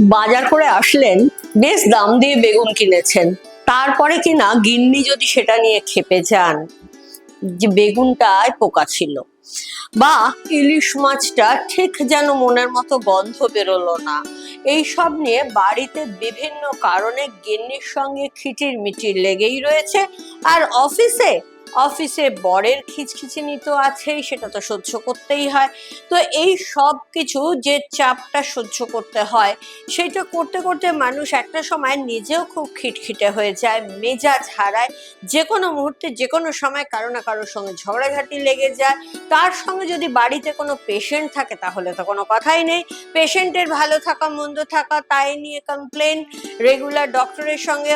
বাজার করে আসলেন, বেশ দাম দিয়ে বেগুন কিনেছেন। তারপরে কিনা গিন্নি যদি সেটা নিয়ে খেপে যান, যে বেগুনটায় পোকা ছিল। বা ইলিশ মাছটা ঠিক যেন মনের মতো গন্ধ বেরোলো না। এই সব নিয়ে বাড়িতে বিভিন্ন কারণে গিন্নির সঙ্গে খিটির মিটির লেগেই রয়েছে, আর অফিসে অফিসে বরের খিচখিচিনি তো আছেই, সেটা তো সহ্য করতেই হয়। তো এই সব কিছু যে চাপটা সহ্য করতে হয়, সেটা করতে করতে মানুষ একটা সময় নিজেও খুব খিটখিটে হয়ে যায়, মেজাজ হারায়। যে কোনো মুহূর্তে, যে কোনো সময় কারও না কারোর সঙ্গে ঝগড়াঝাটি লেগে যায়। তার সঙ্গে যদি বাড়িতে কোনো পেশেন্ট থাকে, তাহলে তো কোনো কথাই নেই। পেশেন্টের ভালো থাকা, মন্দ থাকা, তাই নিয়ে কমপ্লেন রেগুলার ডক্টরের সঙ্গে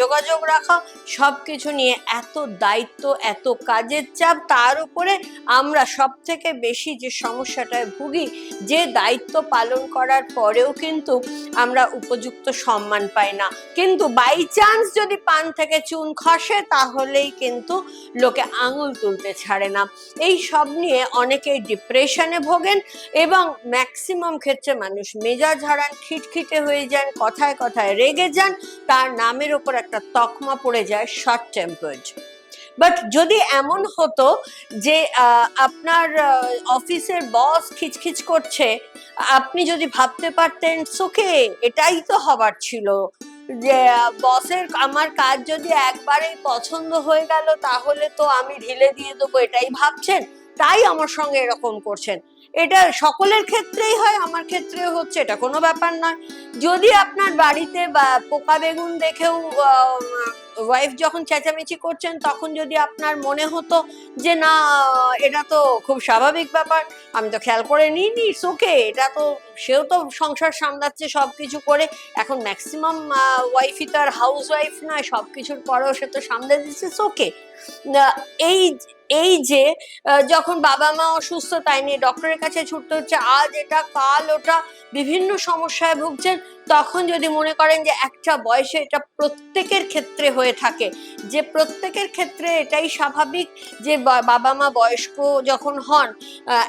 যোগাযোগ রাখা সব কিছু নিয়ে এত দায়িত্ব এত কাজের চাপ, তার উপরে আমরা সব থেকে বেশি যে সমস্যাটায় ভুগি, যে দায়িত্ব পালন করার পরেও কিন্তু আমরা উপযুক্ত সম্মান পাই না। কিন্তু বাই চান্স যদি পান থেকে চুন খসে, তাহলেই কিন্তু লোকে আঙুল তুলতে ছাড়ে না। এই সব নিয়ে অনেকেই ডিপ্রেশনে ভোগেন এবং ম্যাক্সিমাম ক্ষেত্রে মানুষ মেজাজ হারান, খিটখিটে হয়ে যান, কথায় কথায় রেগে যান, তার নামের ওপর একটা তকমা পড়ে যায় শর্ট টেম্পার্ড বাট যদি এমন হতো যে আপনার অফিসের বস খিচখিচ করছে, আপনি যদি ভাবতে পারতেন, সুখে, এটাই তো হবার ছিল। যে, বসের আমার কাজ যদি একবারেই পছন্দ হয়ে গেল, তাহলে তো আমি ঢিলে দিয়ে দেবো, এটাই ভাবছেন? তাই আমার সঙ্গে এরকম করছেন। এটা সকলের ক্ষেত্রেই হয়, আমার ক্ষেত্রেও হচ্ছে, এটা কোনো ব্যাপার নয়। যদি আপনার বাড়িতে বা পোকা বেগুন দেখেও ওয়াইফ যখন চেঁচামেচি করছেন, তখন যদি আপনার মনে হতো যে, না, এটা তো খুব স্বাভাবিক ব্যাপার, আমি তো খেয়াল করে নিইনি সোকে এটা তো সেও তো সংসার সামলাচ্ছে সব কিছু করে। এখন ম্যাক্সিমাম ওয়াইফই তো আর হাউস ওয়াইফ নয় সব কিছুর পরেও সে তো সামলে দিচ্ছে ওকে এই এই যে যখন বাবা মা অসুস্থ, তাই নিয়ে ডক্টরের কাছে ছুটতে হচ্ছে, আজ এটা, কাল ওটা, বিভিন্ন সমস্যায় ভুগছেন, তখন যদি মনে করেন যে একটা বয়সে এটা প্রত্যেকের ক্ষেত্রে হয়ে থাকে, যে প্রত্যেকের ক্ষেত্রে এটাই স্বাভাবিক যে বাবা মা বয়স্ক যখন হন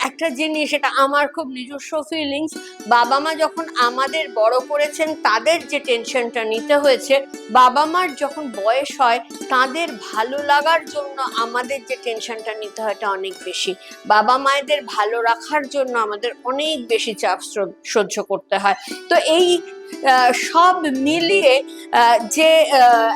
একটা জিনিস, এটা আমার খুব নিজস্ব ফিলিংস বাবা মা যখন আমাদের বড় করেছেন, তাদের যে টেনশনটা নিতে হয়েছে বাবা মার যখন বয়স হয়, তাদের ভালো লাগার জন্য আমাদের যে টেনশনটা নিতে হয়, এটা অনেক বেশি। বাবা মায়েদের ভালো রাখার জন্য আমাদের অনেক বেশি চাপ সহ্য করতে হয়। তো এই সব মিলিয়ে যে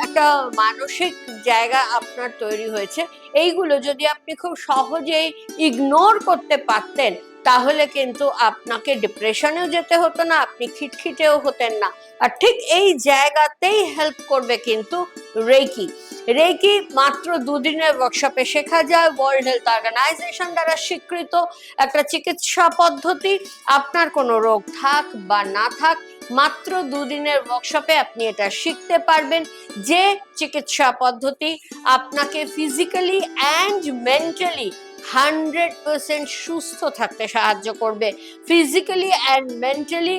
একটা মানসিক জায়গা আপনার তৈরি হয়েছে, এইগুলো যদি আপনি খুব সহজেই ইগনোর করতে পারতেন তাহলে কিন্তু আপনাকে ডিপ্রেশনেও যেতে হতো না, আপনি খিটখিটেও হতেন না। আর ঠিক এই জায়গাতেই হেল্প করবে কিন্তু রেকি রেকি মাত্র দুদিনের ওয়ার্কশপে শেখা যায়। ওয়ার্ল্ড হেলথ অর্গানাইজেশন দ্বারা স্বীকৃত একটা চিকিৎসা পদ্ধতি। আপনার কোনো রোগ থাক বা না থাক, মাত্র দুদিনের ওয়ার্কশপে আপনি এটা শিখতে পারবেন যে চিকিৎসা পদ্ধতি আপনাকে physically and mentally hundred percent সুস্থ থাকতে সাহায্য করবে ফিজিক্যালি অ্যান্ড মেন্টালি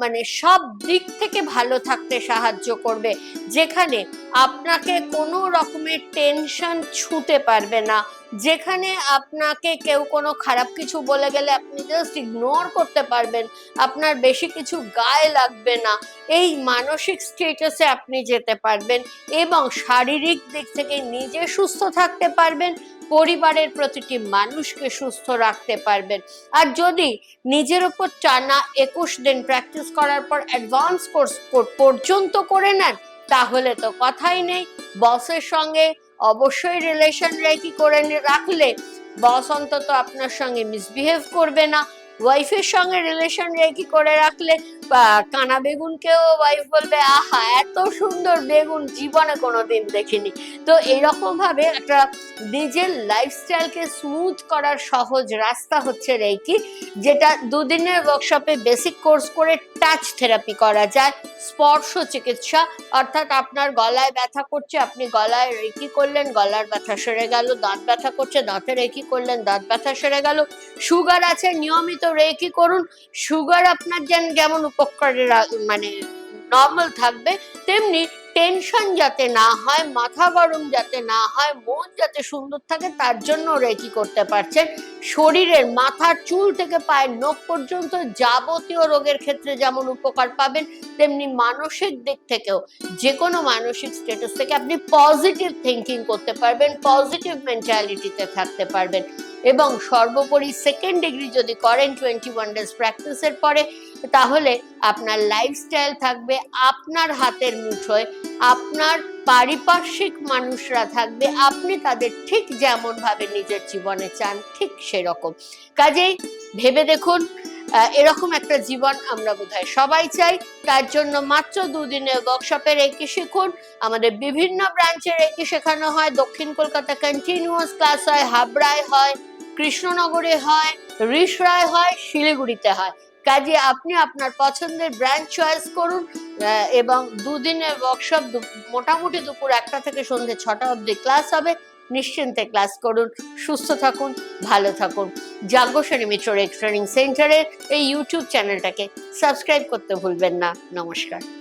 মানে সব দিক থেকে ভালো থাকতে সাহায্য করবে, যেখানে আপনাকে কোনো রকমের টেনশন ছুটে পারবে না যেখানে আপনাকে কেউ কোনো খারাপ কিছু বলে গেলে আপনি জাস্ট ইগনোর করতে পারবেন। আপনার বেশি কিছু গায়ে লাগবে না। এই মানসিক স্টেটাসে আপনি যেতে পারবেন এবং শারীরিক দিক থেকে নিজে সুস্থ থাকতে পারবেন, পরিবারের প্রতিটি মানুষকে সুস্থ রাখতে পারবেন। আর যদি নিজের উপর টানা একুশ দিন প্র্যাকটিস করার পর অ্যাডভান্স কোর্স পর্যন্ত করে নেন, তাহলে তো কথাই নেই। বসের সঙ্গে অবশ্যই রিলেশন রেখি করে রাখলে বস অন্তত আপনার সঙ্গে মিসবিহেভ করবে না। ওয়াইফের সঙ্গে রিলেশন রেখি করে রাখলে কানা বেগুনকেও ওয়াইফ বলবে, আহা, এত সুন্দর বেগুন জীবনে কোনোদিন দেখিনি। তো এরকম ভাবে একটা নিজের লাইফস্টাইলকে স্মুথ করার সহজ রাস্তা হচ্ছে রেকি যেটা দুদিনের ওয়ার্কশপে বেসিক কোর্স করে টাচ থেরাপি করা যায়, স্পর্শ চিকিৎসা, অর্থাৎ আপনার গলায় ব্যথা করছে, আপনি গলায় রেকি করলেন, গলার ব্যথা সেরে গেল, দাঁত ব্যথা করছে, দাঁতে রেকি করলেন, দাঁত ব্যথা সেরে গেল। সুগার আছে, নিয়মিত রেকি করুন। সুগার আপনার যেন যেমন উপকারে মানে নর্মাল থাকবে, তেমনি টেনশন যাতে না হয়, মাথা গরম যাতে না হয়, মন যাতে সুন্দর থাকে, তার জন্য ওরা কি করতে পারছেন। শরীরের মাথার চুল থেকে পায়ের নখ পর্যন্ত যাবতীয় রোগের ক্ষেত্রে যেমন উপকার পাবেন, তেমনি মানসিক দিক থেকেও যে কোনো মানসিক স্ট্যাটাস থেকে আপনি পজিটিভ থিঙ্কিং করতে পারবেন পজিটিভ মেন্টালিটিতে থাকতে পারবেন। এবং সর্বোপরি সেকেন্ড ডিগ্রি যদি করেন টোয়েন্টি ওয়ান ডেজ প্র্যাকটিসের পরে তাহলে আপনার লাইফস্টাইল থাকবে, আপনার হাতের মুঠোয়, আপনার পারিপার্শ্বিক মানুষরা থাকবে, আপনি তাদের ঠিক যেমন ভাবে নিজের জীবনে চান, ঠিক সেরকম। কাজেই ভেবে দেখুন এরকম একটা জীবন আমরা বোধহয় সবাই চাই। তার জন্য মাত্র দুদিনের ওয়ার্কশপের একি শিখুন। আমাদের বিভিন্ন ব্রাঞ্চের একি শেখানো হয়। দক্ষিণ কলকাতা কন্টিনিউয়াস ক্লাস হয়, হাবড়ায় হয়, কৃষ্ণনগরে হয়, রিসরায় হয়, শিলিগুড়িতে হয়। কাজে আপনি আপনার পছন্দের ব্র্যান্ড চয়েস করুন এবং দুদিনের ওয়ার্কশপ মোটামুটি দুপুর একটা থেকে সন্ধ্যে ছটা অবধি ক্লাস হবে। নিশ্চিন্তে ক্লাস করুন, সুস্থ থাকুন, ভালো থাকুন। যাজ্ঞসেনী মিত্র ট্রেনিং সেন্টারের এই ইউটিউব চ্যানেলটাকে সাবস্ক্রাইব করতে ভুলবেন না। নমস্কার।